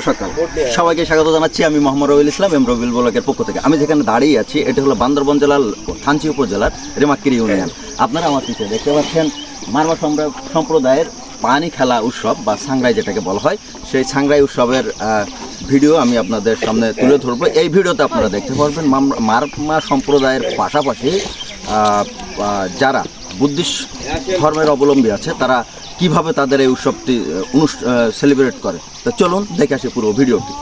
সকাল। সবাইকে স্বাগত জানাচ্ছি আমি মোহাম্মদ রবিল ইসলাম, এম রবিল ব্লকের পক্ষ থেকে। আমি যেখানে দাঁড়িয়ে আছি, এটি হলো বান্দরবন জেলার থানচি উপজেলার রেমাক্কিরি ইউনিয়ন। আপনারা আমার পিছিয়ে দেখতে পাচ্ছেন মারমা সম্প্র- সম্প্রদায়ের পানি খেলা উৎসব, বা সাংরাই যেটাকে বলা হয়। সেই সাংরাই উৎসবের ভিডিও আমি আপনাদের সামনে তুলে ধরবো। এই ভিডিওতে আপনারা দেখতে পারবেন মারমা সম্প্রদায়ের পাশাপাশি যারা বুদ্ধিস্ট ধর্মের অবলম্বী আছে, তারা কীভাবে তাদের এই উৎসবটি সেলিব্রেট করে? তো চলুন দেখে আসি পুরো ভিডিওটি।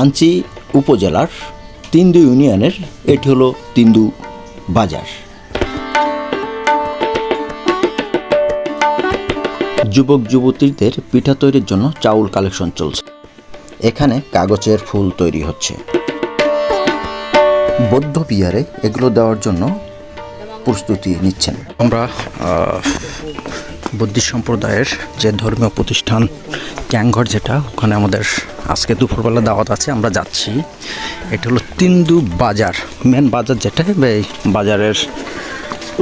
থানচি উপজেলার তিন্দু ইউনিয়নের, এটি হলো তিন্দু বাজার। যুবক, যুবতীদের পিঠা তৈরির জন্য চাউল কালেকশন চলছে। এখানে কাগজের ফুল তৈরি হচ্ছে। বৌদ্ধ বিহারে এগুলো দেওয়ার জন্য প্রস্তুতি নিচ্ছেন। আমরা বুদ্ধি সম্প্রদায়ের যে ধর্মীয় প্রতিষ্ঠান ক্যাংঘর যেটা, ওখানে আমাদের আজকে দুপুরবেলা দাওয়াত আছে, আমরা যাচ্ছি। এটা হলো তিন্দু বাজার মেন বাজার যেটা, এই বাজারের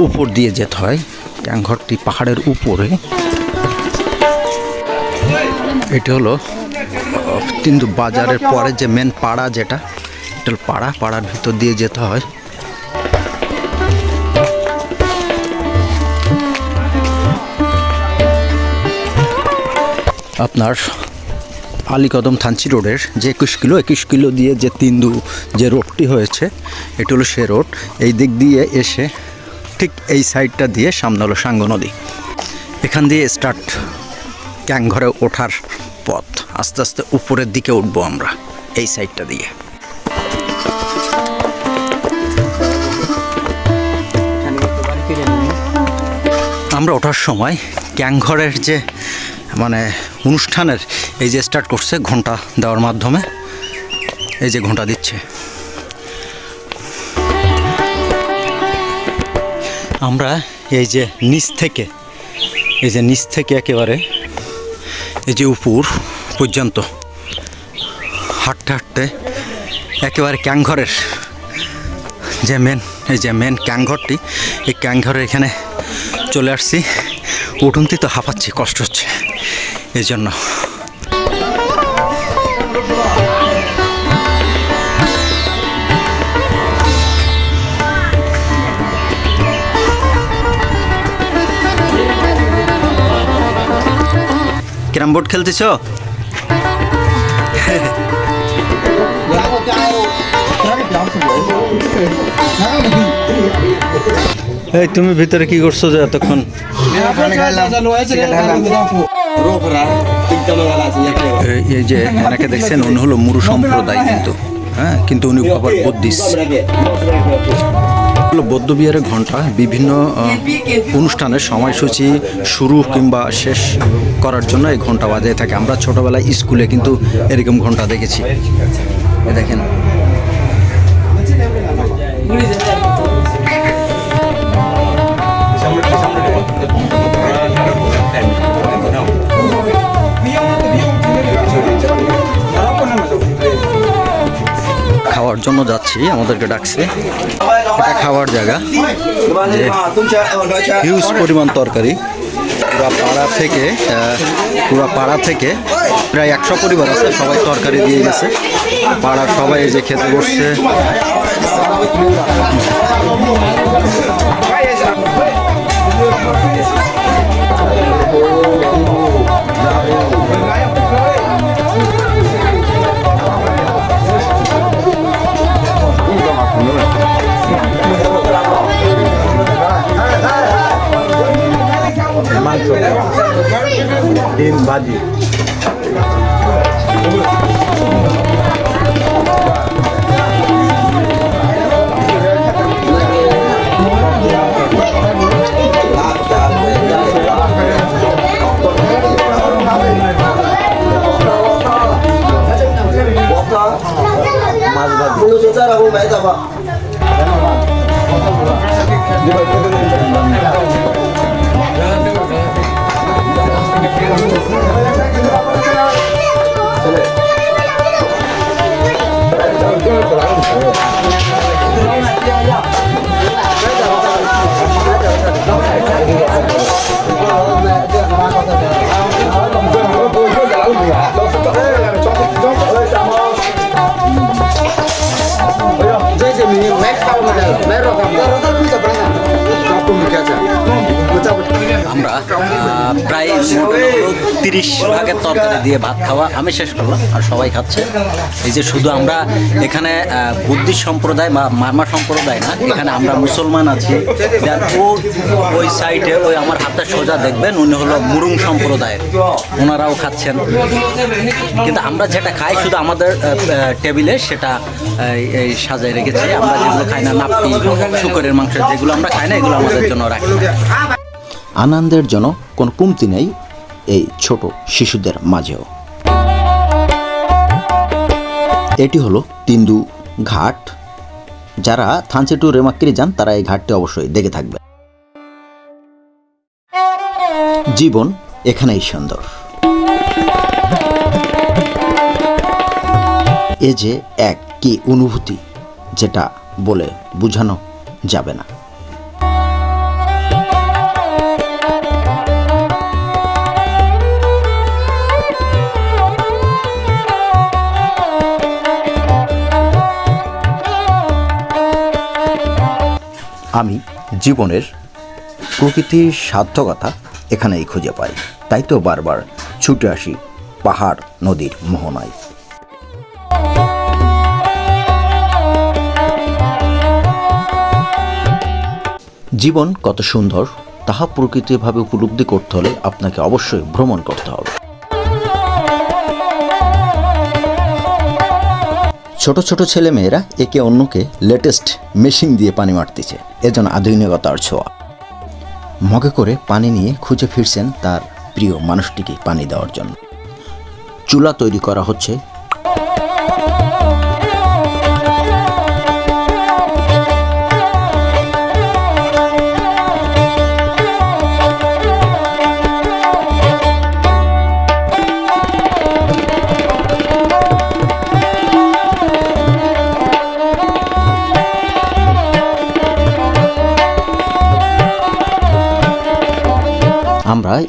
উপর দিয়ে যেতে হয়। ক্যাংঘরটি পাহাড়ের উপরে। এটা হলো, তিন্দু বাজারের পরে যে মেন পাড়া যেটা, এটা হলো পাড়া, পাড়ার ভিতর দিয়ে যেতে হয়। আপনার আলীকদম থানচি রোডের যে একুশ কিলো একুশ কিলো দিয়ে যে তিন্দু যে রোডটি হয়েছে, এটি হলো সে রোড। এই দিক দিয়ে এসে ঠিক এই সাইডটা দিয়ে সামনে হলো সাঙ্গ নদী। এখান দিয়ে স্টার্ট ক্যাংঘরে ওঠার পথ। আস্তে আস্তে উপরের দিকে উঠবো আমরা এই সাইডটা দিয়ে। আমরা ওঠার সময় ক্যাংঘরের যে মানে অনুষ্ঠানের এই যে স্টার্ট করছে ঘণ্টা দেওয়ার মাধ্যমে, এই যে ঘণ্টা দিচ্ছে। আমরা এই যে নিচ থেকে, এই যে নিচ থেকে একেবারে এই যে উপর পর্যন্ত হাঁটতে হাঁটতে একেবারে ক্যাংঘরের যে মেন এই যে মেন ক্যাংঘরটি এই ক্যাংঘরের এখানে চলে আসছি। উঠুনতি তো হাঁপাচ্ছি, কষ্ট হচ্ছে। এই জন্য ক্যারাম বোর্ড খেলতেছ? এই তুমি ভিতরে কি করছ যে এতক্ষণ? এই- যে এনাকে দেখছেন, উনি হলো মুরু সম্প্রদায় কিন্তু। হ্যাঁ কিন্তু উনি আবার বুদ্ধিস্ট বৌদ্ধ বিহারের ঘণ্টা বিভিন্ন অনুষ্ঠানের সময়সূচি শুরু কিংবা শেষ করার জন্য এই ঘণ্টা বাজিয়ে থাকে। আমরা ছোটবেলায় স্কুলে কিন্তু এরকম ঘণ্টা দেখেছি। দেখেন। খাওয়ার জন্য যাচ্ছি, আমাদেরকে ডাকছে। এটা খাওয়ার জায়গা। যে হিউজ পরিমাণ তরকারি। পুরা পাড়া থেকে পুরা পাড়া থেকে প্রায় একশো পরিবার আছে, সবাই তরকারি দিয়ে গেছে। পাড়ার সবাই যে খেতে বসছে। মাংস ডিম ভাজি Di ba? আমরা তিরিশ ভাগের তরকারি দিয়ে ভাত খাওয়া আমি শেষ করলাম, আর সবাই খাচ্ছে। এই যে শুধু আমরা এখানে বুদ্ধিস্ট সম্প্রদায় বা মারমা সম্প্রদায় না, এখানে আমরা মুসলমান আছি। ওই সাইডে ওই আমার হাতে সোজা দেখবেন, উনি হলো মুরুং সম্প্রদায়ের ওনারাও খাচ্ছেন। কিন্তু আমরা যেটা খাই, শুধু আমাদের টেবিলে সেটা এই- সাজায় রেখেছি। আমরা যেগুলো খাই না নাপি শুকরের মাংস, যেগুলো আমরা খাই না, এগুলো আমাদের জন্য রাখি আনন্দের জন্য কোনো কমতি নেই এই ছোট শিশুদের মাঝেও। এটি হলো তিন্দু ঘাট। যারা থানচি টু রেমাক্কিরি যান, তারা এই ঘাটটি অবশ্যই দেখে থাকবে। জীবন এখানেই সুন্দর। এ যে এক কি অনুভূতি, যেটা বলে বোঝানো যাবে না। আমি জীবনের প্রকৃতির সার্থকতা এখানেই খুঁজে পাই। তাই তো বারবার ছুটে আসি পাহাড়, নদীর মোহনায়। জীবন কত সুন্দর, তাহা প্রকৃতিভাবে উপলব্ধি করতে হলে আপনাকে অবশ্যই ভ্রমণ করতে হবে। ছোট ছোট ছেলে মেয়েরা একে অন্যকে লেটেস্ট মেশিন দিয়ে পানি মারতেছে। এজন আধুনিকতার ছোঁয়া। মগে করে পানি নিয়ে খুঁজে ফিরছেন তার প্রিয় মানুষটিকে পানি দেওয়ার জন্য। চুলা তৈরি করা হচ্ছে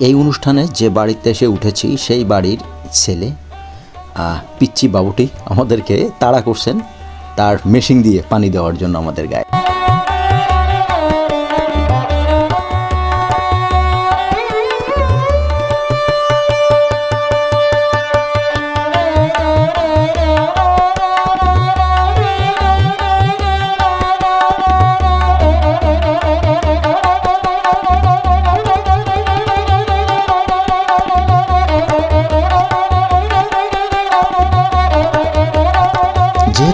এই অনুষ্ঠানে যে বাড়িতে এসে উঠেছি, সেই বাড়ির ছেলে পিচ্চি বাবুটি আমাদেরকে তাড়া করছেন। তার মেশিন দিয়ে পানি দেওয়ার জন্য আমাদের গায়ে।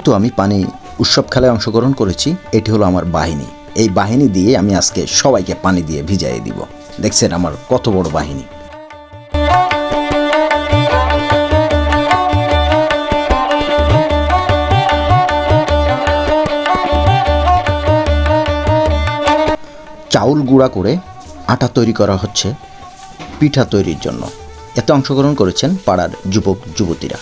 যেহেতু আমি পানি উৎসব খেলায় অংশগ্রহণ করেছি, এটি হলো আমার বাহিনী। এই বাহিনী দিয়ে আমি আজকে সবাইকে পানি দিয়ে ভিজাইয়ে দিব। দেখছেন আমার কত বড় বাহিনী। চাউল গুঁড়া করে আটা তৈরি করা হচ্ছে পিঠা তৈরির জন্য। এতে অংশগ্রহণ করেছেন পাড়ার যুবক, যুবতীরা।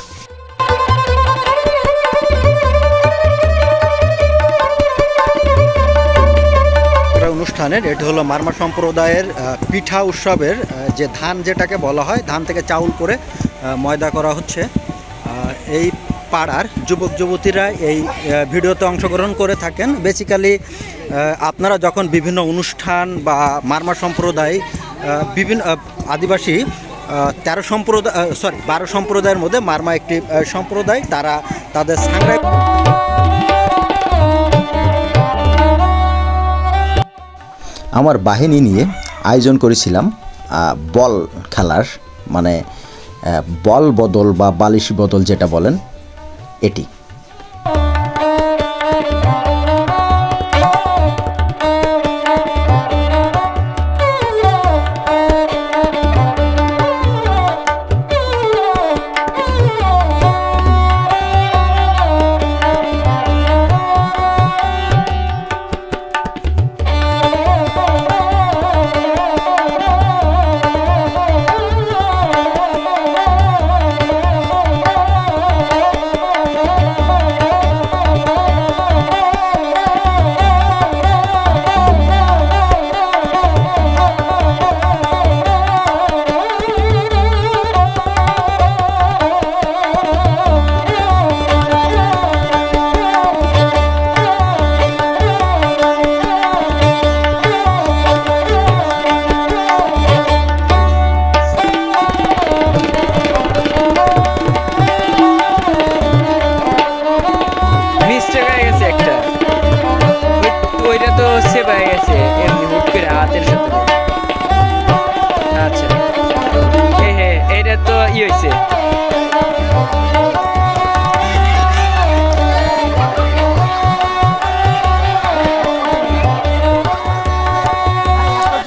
অনুষ্ঠানের এটি হলো মারমা সম্প্রদায়ের পিঠা উৎসবের যে ধান যেটাকে বলা হয়, ধান থেকে চাউল করে ময়দা করা হচ্ছে। এই পাড়ার যুবক যুবতীরা এই ভিডিওতে অংশগ্রহণ করে থাকেন। বেসিক্যালি আপনারা যখন বিভিন্ন অনুষ্ঠান বা মারমা সম্প্রদায় বিভিন্ন আদিবাসী তেরো সম্প্রদায় সরি বারো সম্প্রদায়ের মধ্যে মারমা একটি সম্প্রদায়, তারা তাদের সাংরাই আমার বাহিনী নিয়ে আয়োজন করেছিলাম বল খেলার মানে বল বদল বা বালিশ বদল যেটা বলেন, এটি।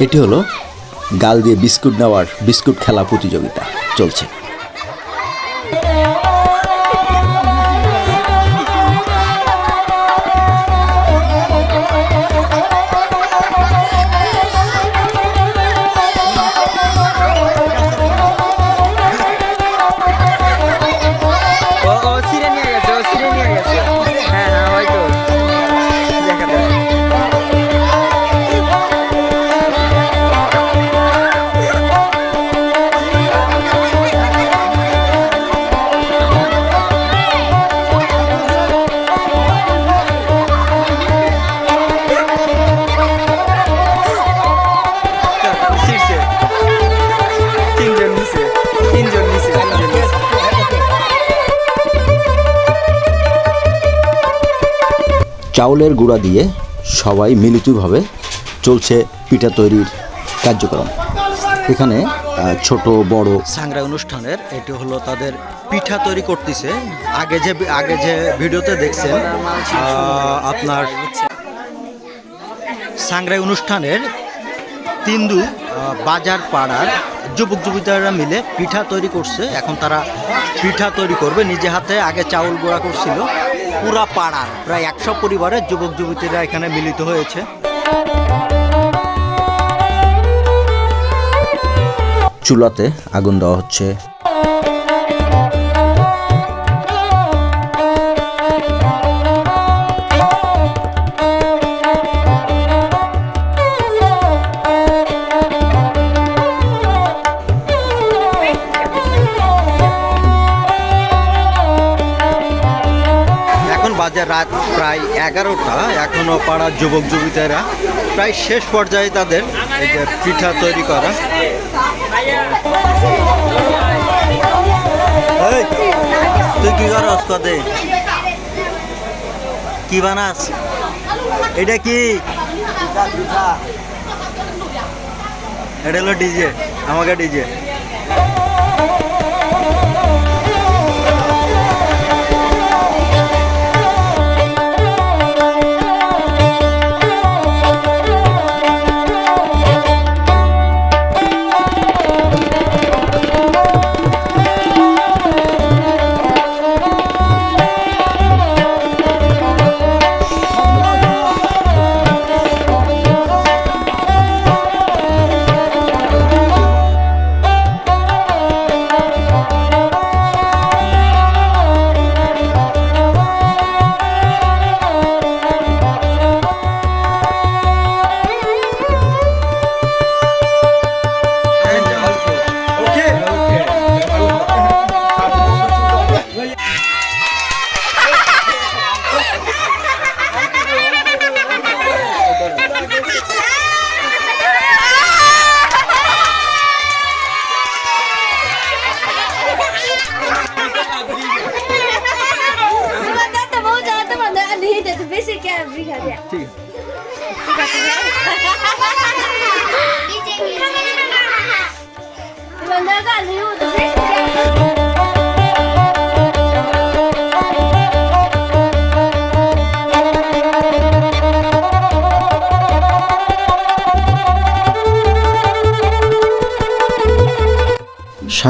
এটি হলো গাল দিয়ে বিস্কুট নেওয়ার বিস্কুট খেলা প্রতিযোগিতা। চলছে। চাউলের গুঁড়া দিয়ে সবাই মিলিতভাবে চলছে পিঠা তৈরির কার্যক্রম। এখানে ছোট, বড় সাংরাই অনুষ্ঠানের, এটি হলো তাদের পিঠা তৈরি করতেছে। আগে যে আগে যে ভিডিওতে দেখছেন আপনার সাংরাই অনুষ্ঠানের তিন্দু বাজার পাড়ার যুবক যুবতীরা মিলে পিঠা তৈরি করছে। এখন তারা পিঠা তৈরি করবে, নিজে হাতে আগে চাউল গুঁড়া করছিল। পুরা পাড়ার প্রায় একশো পরিবারের যুবক যুবতীরা এখানে মিলিত হয়েছে। চুলাতে আগুন দেওয়া হচ্ছে। বাজে রাত প্রায় এগারোটা, এখনও পাড়ার যুবক যুবতীরা প্রায় শেষ পর্যায়ে তাদের এই যে পিঠা তৈরি করা। তুই কি করস কদে কি বানাস? এটা কি? এটা হলো ডিজে, আমাকে ডিজে।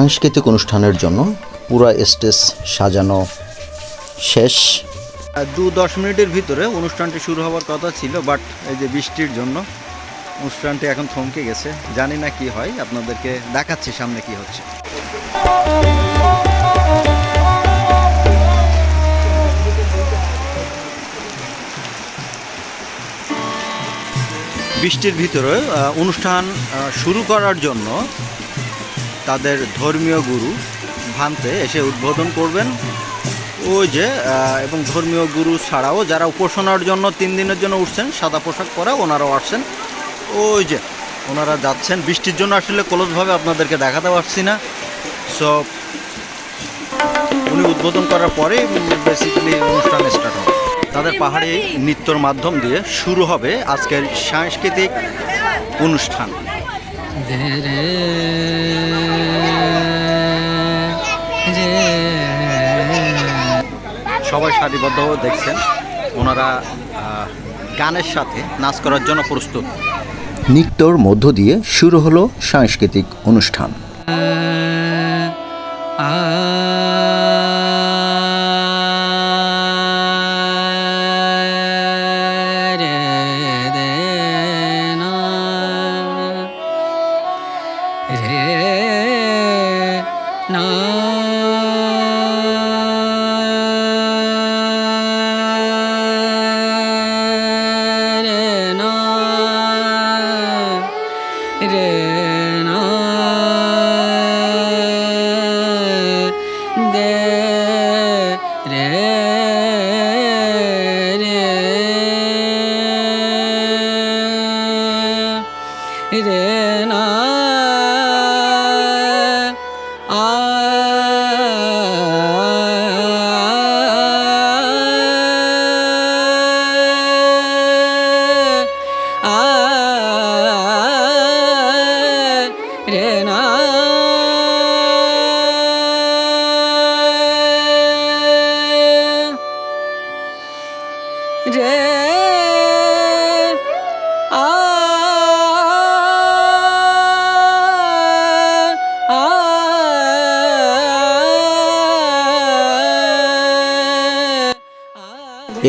সাংস্কৃতিক অনুষ্ঠানের জন্য পুরা স্টেজ সাজানো শেষ। দু দশ মিনিটের ভিতরে অনুষ্ঠানটি শুরু হওয়ার কথা ছিল, বাট এই যে বৃষ্টির জন্য অনুষ্ঠানটি এখন থমকে গেছে। জানি না কি হয়, আপনাদেরকে দেখাচ্ছি সামনে কি হচ্ছে। বৃষ্টির ভিতরে অনুষ্ঠান শুরু করার জন্য তাদের ধর্মীয় গুরু ভান্তে এসে উদ্বোধন করবেন। ওই যে এবং ধর্মীয় গুরু ছাড়াও যারা উপাসনার জন্য তিন দিনের জন্য উঠছেন, সাদা পোশাক পরা ওনারাও আসছেন। ওই যে, ওনারা যাচ্ছেন। বৃষ্টির জন্য আসলে ক্লোজভাবে আপনাদেরকে দেখাতে পারছি না। সো উনি উদ্বোধন করার পরে বেসিক্যালি অনুষ্ঠান স্টার্ট হবে। তাদের পাহাড়ি নৃত্যর মাধ্যম দিয়ে শুরু হবে আজকের সাংস্কৃতিক অনুষ্ঠান। সবাই সারিবদ্ধ দেখছেন। ওনারা গানের সাথে নাচ করার জন্য প্রস্তুত। নৃত্যর মধ্য দিয়ে শুরু হলো সাংস্কৃতিক অনুষ্ঠান। Yeah.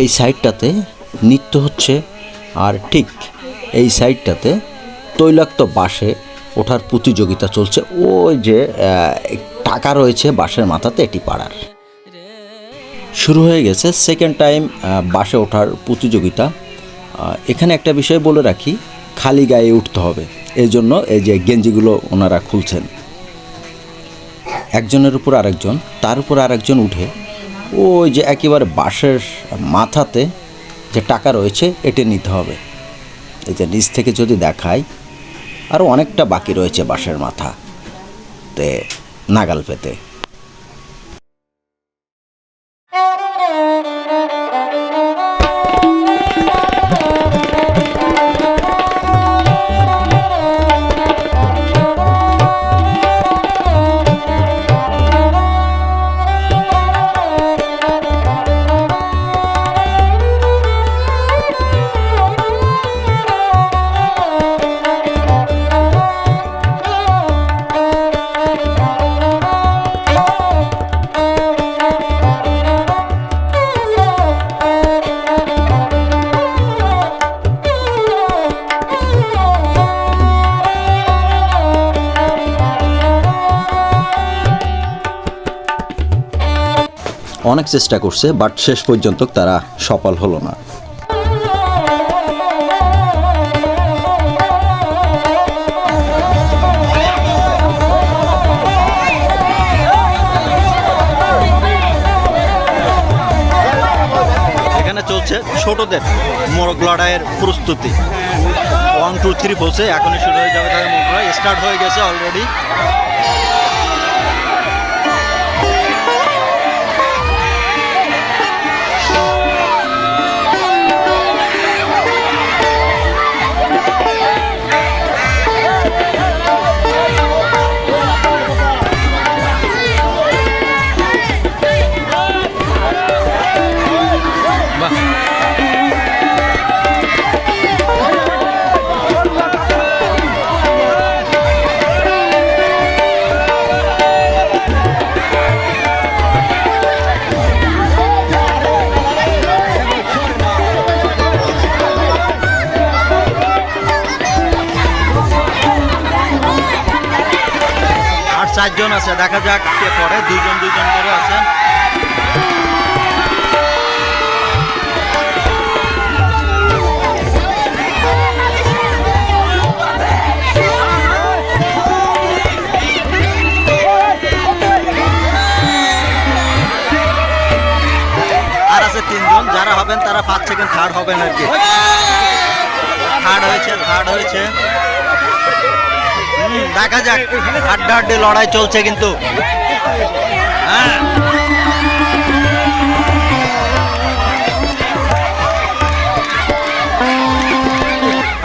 এই সাইডটাতে নৃত্য হচ্ছে আর ঠিক এই সাইডটাতে তৈলাক্ত বাসে ওঠার প্রতিযোগিতা চলছে। ওই যে টাকা রয়েছে বাসের মাথাতে এটি পাড়ার। শুরু হয়ে গেছে সেকেন্ড টাইম বাসে ওঠার প্রতিযোগিতা। এখানে একটা বিষয় বলে রাখি, খালি গায়ে উঠতে হবে। এই জন্য এই যে গেঞ্জিগুলো ওনারা খুলছেন। একজনের উপর আরেকজন, তার উপর আরেকজন উঠে ওই যে একেবারে বাঁশের মাথাতে যে টাকা রয়েছে, এটি নিতে হবে। এই যে নিচ থেকে যদি দেখাই আরও অনেকটা বাকি রয়েছে বাঁশের মাথা তে, নাগাল পেতে। চেষ্টা করছে বাট শেষ পর্যন্ত তারা সফল হলো না। এখানে চলছে ছোটদের মোরগ লড়াইয়ের প্রস্তুতি। ওয়ান টু থ্রি বলছে এখনই শুরু হয়ে যাবে তাদের মোরগ স্টার্ট হয়ে গেছে অলরেডি চারজন আছে, দেখা যাক কে পরে দুইজন দুইজন করে আছেন। আর আছে তিনজন, যারা হবেন তারা ফার্স্ট সেকেন্ড থার্ড হবেন আর কি। থার্ড হয়েছে থার্ড হয়েছে। দেখা যাক, হাড্ডা হাড্ডি লড়াই চলছে কিন্তু। হ্যাঁ।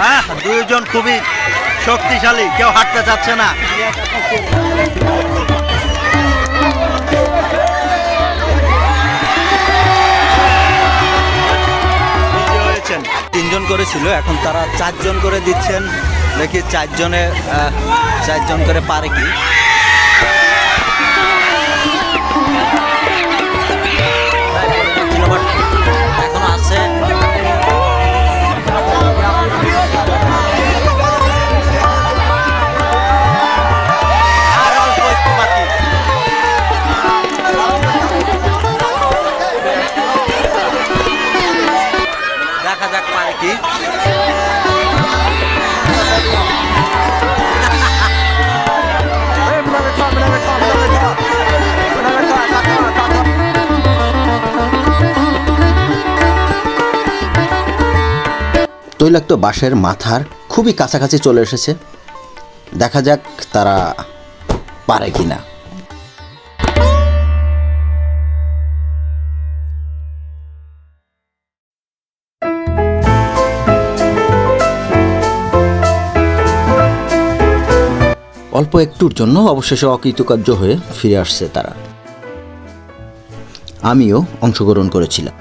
হ্যাঁ দুইজন খুবই শক্তিশালী, কেউ হাঁটতে চাচ্ছে না। তিনজন করে ছিল এখন তারা চারজন করে দিচ্ছেন। দেখি চারজনে চারজন করে পারে কি? তৈলাক্ত বাঁশের মাথার খুবই কাছাকাছি চলে এসেছে। দেখা যাক তারা পারে কি না অল্প একটুর জন্য অবশেষে অকৃতকার্য হয়ে ফিরে আসছে তারা। আমিও অংশগ্রহণ করেছিলাম।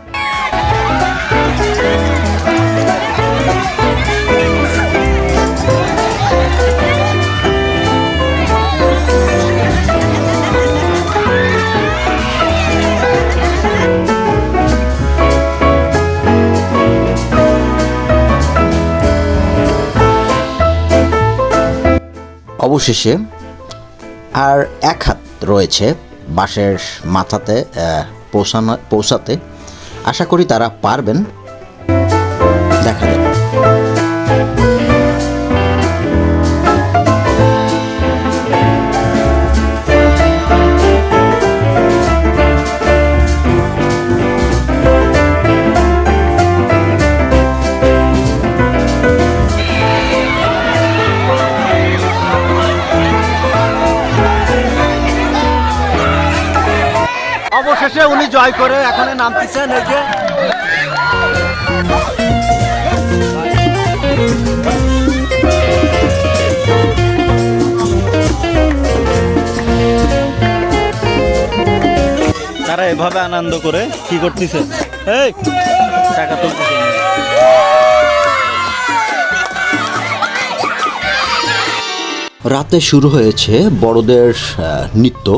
অবশেষে আর এক হাত রয়েছে বাসের মাথাতে পৌঁছানো পৌঁছাতে। আশা করি তারা পারবেন। দেখা যাক। জয় করে এখানে নামতেছেন এই যে। তারা এভাবে আনন্দ করে কি করতেছে? এই টাকা তুলতেছে। রাতে শুরু হয়েছে বড়দের নৃত্য।